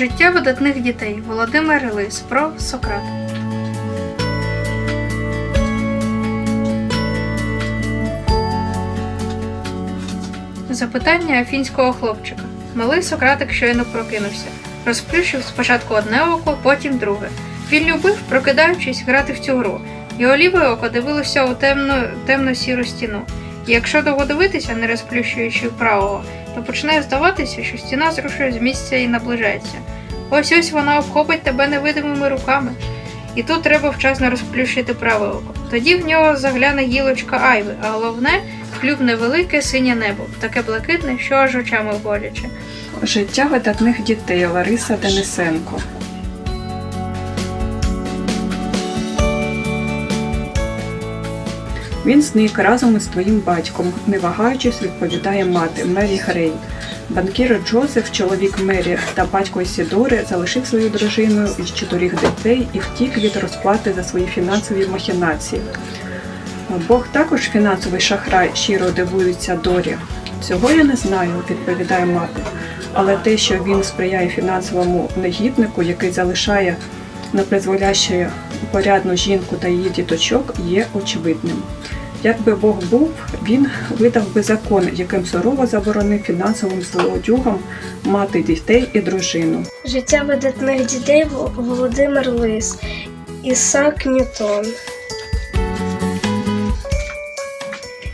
Життя видатних дітей Володимир Лис про Сократа. Запитання афінського хлопчика. Малий Сократик щойно прокинувся. Розплющив спочатку одне око, потім друге. Він любив, прокидаючись, грати в цю гру. Його ліве око дивилося у темну, темно-сіру стіну. І якщо довго дивитися, не розплющуючи правого, то починає здаватися, що стіна зрушує з місця і наближається. Ось ось вона обхопить тебе невидимими руками. І тут треба вчасно розплющити праве око. Тоді в нього загляне гілочка айви, а головне клюбне велике синє небо, таке блакитне, що аж очами боляче. Життя видатних дітей Лариса Денисенко. Він зник разом із твоїм батьком, не вагаючись, відповідає мати Мері Грей. Банкір Джозеф, чоловік Мері та батько Ісідори, залишив свою дружину із чотирьох дітей і втік від розплати за свої фінансові махінації. Бог також фінансовий шахрай, щиро дивується Дорі. Цього я не знаю, відповідає мати. Але те, що він сприяє фінансовому негіднику, який залишає на призволяще порядну жінку та її діточок, є очевидним. Якби Бог був, він видав би закон, яким сурово заборонив фінансовим злодюгам мати дітей і дружину. Життя видатних дітей Володимир Лис, Ісак Ньютон.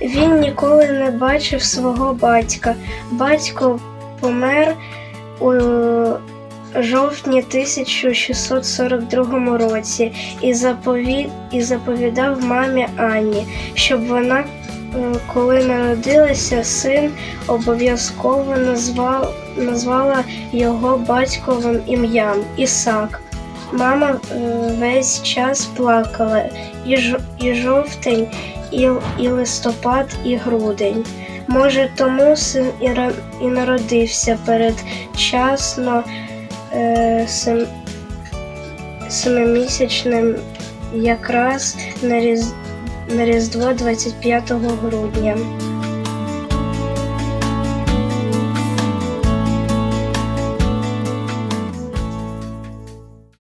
Він ніколи не бачив свого батька. Батько помер у жовтні 1642 році і, запові... і заповідав мамі Анні, щоб вона, е, коли народилася, син обов'язково назвав... назвала його батьковим ім'ям Ісак. Мама е, весь час плакала і, ж, і жовтень, і, і листопад, і грудень. Може, тому син і, народився передчасно семимісячним якраз на Різдво 25 грудня.